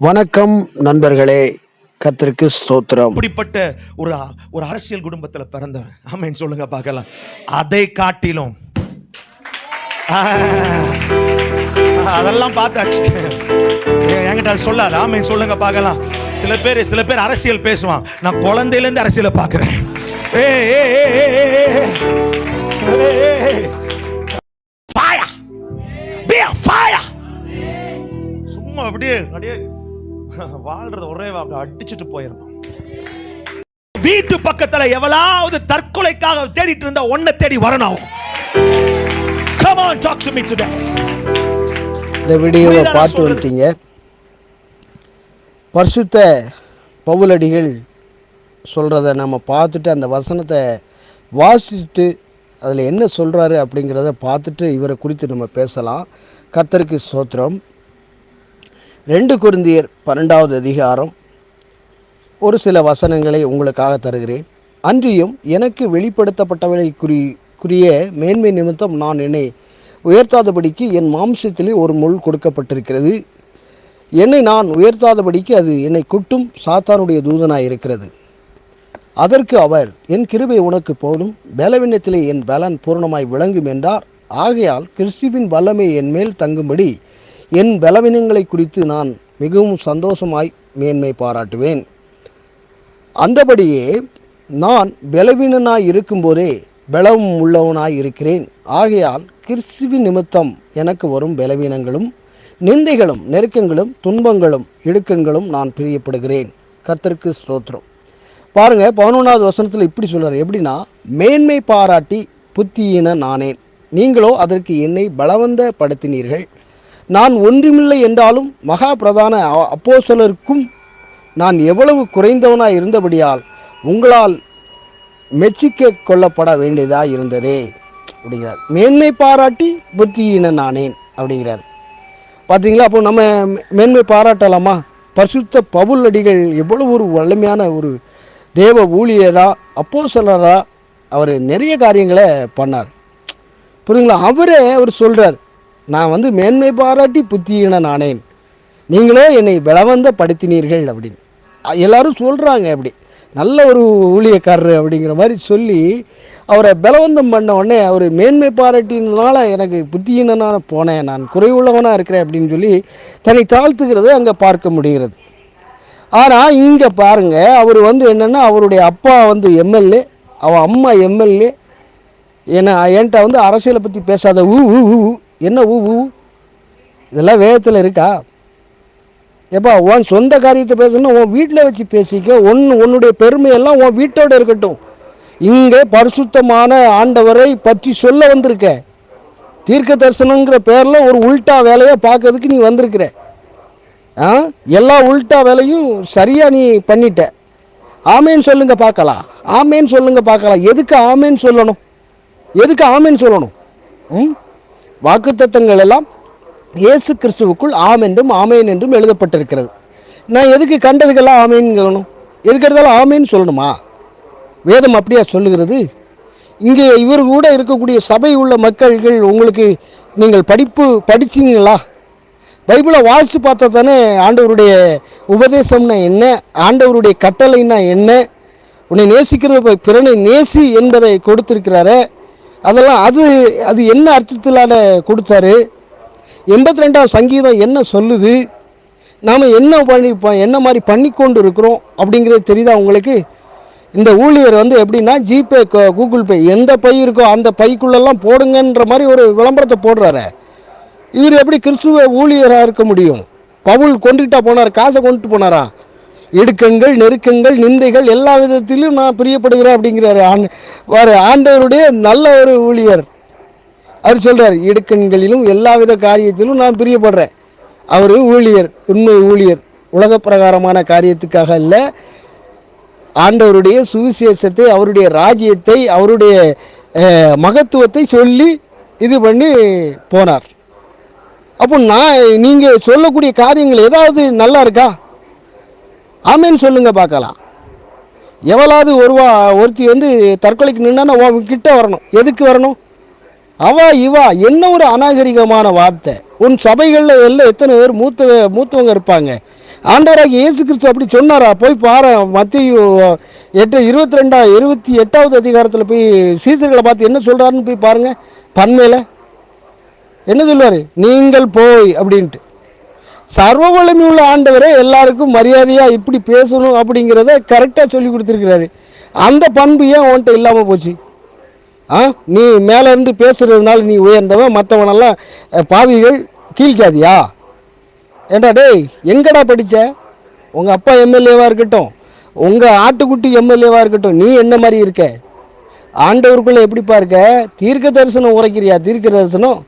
வணக்கம் நண்பர்களே கத்திற்கு ஸ்தோத்திரம். இப்படிப்பட்ட ஒரு ஒரு அரசியல் குடும்பத்துல பிறந்தவன். ஆமென் சொல்லுங்க பார்க்கலாம். அதை காட்டிலும். அதெல்லாம் பார்த்தாச்சு. என்கிட்ட அது சொல்லாது. ஆமென் சொல்லுங்க பார்க்கலாம். சில பேர் சில பேர் அரசியல் பேசுவான். நான் குழந்தையில இருந்து அரசியலை பார்க்குறேன். ஏ, ஏ, வாழ்றத ஒரே வாக்கு அடிச்சுட்டு போயிடணும் வீட்டு பக்கத்துல எவளாவது தற்கொலைக்காக தேடிட்டு இருந்தா ஒன்ன தேடி வரணும் Come on, talk to me today. இந்த வீடியோவை பார்த்து சொல்றது? வந்துட்டீங்க. பரிசுத்த பவுலடிகள் சொல்கிறத நம்ம பார்த்துட்டு அந்த வசனத்தை வாசிச்சுட்டு அதில் என்ன சொல்கிறாரு அப்படிங்கிறத பார்த்துட்டு இவரை குறித்து நம்ம பேசலாம். கர்த்தருக்கு ஸ்தோத்திரம். ரெண்டு குருந்தியர் பன்னெண்டாவது அதிகாரம். ஒரு சில வசனங்களை உங்களுக்காக தருகிறேன். அன்றியும் எனக்கு வெளிப்படுத்தப்பட்டவளை குறி குறிய மேன்மை நிமித்தம் நான் என்னை உயர்த்தாதபடிக்கு என் மாம்சத்திலே ஒரு முள் கொடுக்கப்பட்டிருக்கிறது. என்னை நான் உயர்த்தாதபடிக்கு அது என்னை குட்டும் சாத்தானுடைய தூதனாய் இருக்கிறது அதற்கு அவர் என் கிருபை உனக்கு போதும். பலவீனத்திலே என் பலன் பூர்ணமாய் விளங்கும் என்றார். ஆகையால் கிறிஸ்துவின் வல்லமை என் மேல் தங்கும்படி என் பலவீனங்களை குறித்து நான் மிகவும் சந்தோஷமாய் மேன்மை பாராட்டுவேன். அந்தபடியே நான் பலவீனனாய் இருக்கும்போதே பலம் உள்ளவனாய் இருக்கிறேன். ஆகையால் கிறிஸ்துவின் நிமித்தம் எனக்கு வரும் பலவீனங்களும் நிந்தைகளும் நெருக்கங்களும் துன்பங்களும் இடுக்கண்களும் நான் பிரியப்படுகிறேன். கர்த்தருக்கு ஸ்தோத்திரம். பாருங்க பதினொன்றாவது வசனத்தில் இப்படி சொல்கிறார் எப்படின்னா மேன்மை பாராட்டி புத்தியின நானேன். நீங்களோ அதற்கு என்னை பலவந்தப்படுத்தினீர்கள். நான் ஒன்றுமில்லை என்றாலும் மகா பிரதான அ- நான் எவ்வளவு குறைந்தவனாய் இருந்தபடியால் உங்களால் மெச்சிக்க கொள்ளப்பட வேண்டியதாக இருந்ததே அப்படிங்கிறார். மேன்மை பாராட்டி புத்தியின நானேன் அப்படிங்கிறார். பார்த்தீங்களா அப்போ நம்ம மேன்மை பாராட்டலாமா? பரிசுத்த பவுல் அடிகள் எவ்வளவு ஒரு வலிமையான ஒரு தேவ ஊழியரா அப்போஸ்தலரா அவர் நிறைய காரியங்களை பண்ணார். புரியுங்களா அவரே அவர் சொல்கிறார் நான் வந்து மேன்மை பாராட்டி புத்தியின நானேன். நீங்களோ என்னை பலவந்த படுத்தினீர்கள் அப்படின்னு எல்லாரும் சொல்கிறாங்க அப்படி. நல்ல ஒரு ஊழியக்காரர் அப்படிங்கிற மாதிரி சொல்லி அவரை பலவந்தம் பண்ண உடனே அவர் மேன்மை பாராட்டினால எனக்கு புத்தியினான போனேன். நான் குறைவுள்ளவனாக இருக்கிறேன் அப்படின்னு சொல்லி தன்னை தாழ்த்துகிறது அங்கே பார்க்க முடிகிறது. ஆனால் இங்கே பாருங்க அவர் வந்து என்னென்னா அவருடைய அப்பா வந்து எம்எல்ஏ அவன் அம்மா எம்எல்ஏ. என்ன என்கிட்ட வந்து அரசியலை பற்றி பேசாத ஊ ஊ. என்ன ஊ ஊ? இதெல்லாம் வேதத்தில் இருக்கா? ஏப்பா உன் சொந்த காரியத்தை பேசணும் உன் வீட்டில் வச்சு பேசிக்க ஒன்று உன்னுடைய பெருமையெல்லாம் உன் வீட்டோட இருக்கட்டும். இங்கே பரிசுத்தமான ஆண்டவரை பற்றி சொல்ல வந்திருக்க. தீர்க்க தரிசனங்கிற பேரில் ஒரு உல்ட்டா வேலையை பார்க்கறதுக்கு நீ வந்திருக்கிற. ஆ? எல்லா உல்டா வேலையும் சரியாக நீ பண்ணிட்ட. ஆமேன்னு சொல்லுங்க பார்க்கலாம். ஆமேன்னு சொல்லுங்க பார்க்கலாம். எதுக்கு ஆமேன்னு சொல்லணும்? எதுக்கு ஆமேன்னு சொல்லணும்? ம்? வாக்குத்தத்தங்கள் எல்லாம் இயேசு கிறிஸ்துவுக்குள் ஆம் என்றும் ஆமேன் என்றும் எழுதப்பட்டிருக்கிறது. நான் எதுக்கு கண்டதுக்கெல்லாம் ஆமேன்னு எதுக்கு எடுத்தாலும் ஆமேன்னு சொல்லணுமா? வேதம் அப்படியா சொல்லுகிறது? இங்கே இவர் கூட இருக்கக்கூடிய சபை உள்ள மக்கள்கள் உங்களுக்கு நீங்கள் படிப்பு படிச்சீங்களா? பைபிளை வாசித்து பார்த்தா தானே ஆண்டவருடைய உபதேசம்னா என்ன ஆண்டவருடைய கட்டளைன்னா என்ன? உன்னை நேசிக்கிற பிறனை நேசி என்பதை கொடுத்திருக்கிறாரே. அதெல்லாம் அது அது என்ன அர்த்தத்திலான கொடுத்தாரு? எண்பத்தி ரெண்டாம் சங்கீதம் என்ன சொல்லுது? நாம் என்ன பண்ணி என்ன மாதிரி பண்ணி கொண்டு இருக்கிறோம் அப்படிங்கிறது தெரியுதா உங்களுக்கு? இந்த ஊழியர் வந்து எப்படின்னா ஜிபே கூகுள் பே எந்த பை இருக்கோ அந்த பைக்குள்ளெல்லாம் போடுங்கன்ற மாதிரி ஒரு விளம்பரத்தை போடுறாரு. இவர் எப்படி கிறிஸ்துவ ஊழியராக இருக்க முடியும்? பவுல் கொண்டுகிட்டா போனார்? காசை கொண்டுட்டு போனாரா? இடுக்கங்கள் நெருக்கங்கள் நிந்தைகள் எல்லா விதத்திலும் நான் பிரியப்படுகிறேன் அப்படிங்கிறாரு ஆண் வாரு ஆண்டவருடைய நல்ல ஒரு ஊழியர். அவர் சொல்கிறார் இடுக்கண்களிலும் எல்லா வித காரியத்திலும் நான் பிரியப்படுறேன். அவர் ஊழியர் உண்மை ஊழியர் உலக பிரகாரமான காரியத்துக்காக அல்ல. ஆண்டவருடைய சுவிசேஷத்தை அவருடைய ராஜ்யத்தை அவருடைய மகத்துவத்தை சொல்லி இது பண்ணி போனார். அப்போ நான் நீங்கள் சொல்லக்கூடிய காரியங்கள் ஏதாவது நல்லா இருக்கா? ஆமேன்னு சொல்லுங்க பார்க்கலாம். எவளாவது ஒருவா ஒருத்தி வந்து தற்கொலைக்கு நின்னா உன் கிட்ட வரணும். எதுக்கு வரணும்? அவா இவா என்ன ஒரு அநாகரிகமான வார்த்தை. உன் சபைகளில் எல்லாம் எத்தனை பேர் மூத்த மூத்தவங்க இருப்பாங்க. ஆண்டவராக இயேசு கிறிஸ்து அப்படி சொன்னாரா? போய் பாரு மத்திய எட்டு இருபத்தி ரெண்டா இருபத்தி எட்டாவது அதிகாரத்தில் போய் சீசர்களை பார்த்து என்ன சொல்கிறாருன்னு போய் பாருங்கள் பன்மையில். என்ன சொல்லுவார்? நீங்கள் போய் அப்படின்ட்டு. சர்வ வலிமை உள்ள ஆண்டவரே எல்லாருக்கும் மரியாதையாக இப்படி பேசணும் அப்படிங்கிறத கரெக்டாக சொல்லி கொடுத்துருக்கிறாரு. அந்த பண்பு ஏன் உன்கிட்ட இல்லாமல் போச்சு? ஆ? நீ மேலே இருந்து பேசுறதுனால நீ உயர்ந்தவன் மற்றவனெல்லாம் பாவிகள் கீழ்க்காதியா? ஏண்டா டேய் எங்கடா படித்த உங்கள் அப்பா எம்எல்ஏவாக இருக்கட்டும் உங்கள் ஆட்டுக்குட்டி எம்எல்ஏவாக இருக்கட்டும் நீ என்ன மாதிரி இருக்க? ஆண்டவருக்குள்ளே எப்படிப்பா இருக்க? தீர்க்க தரிசனம் உரைக்கிறியா? தீர்க்க தரிசனம்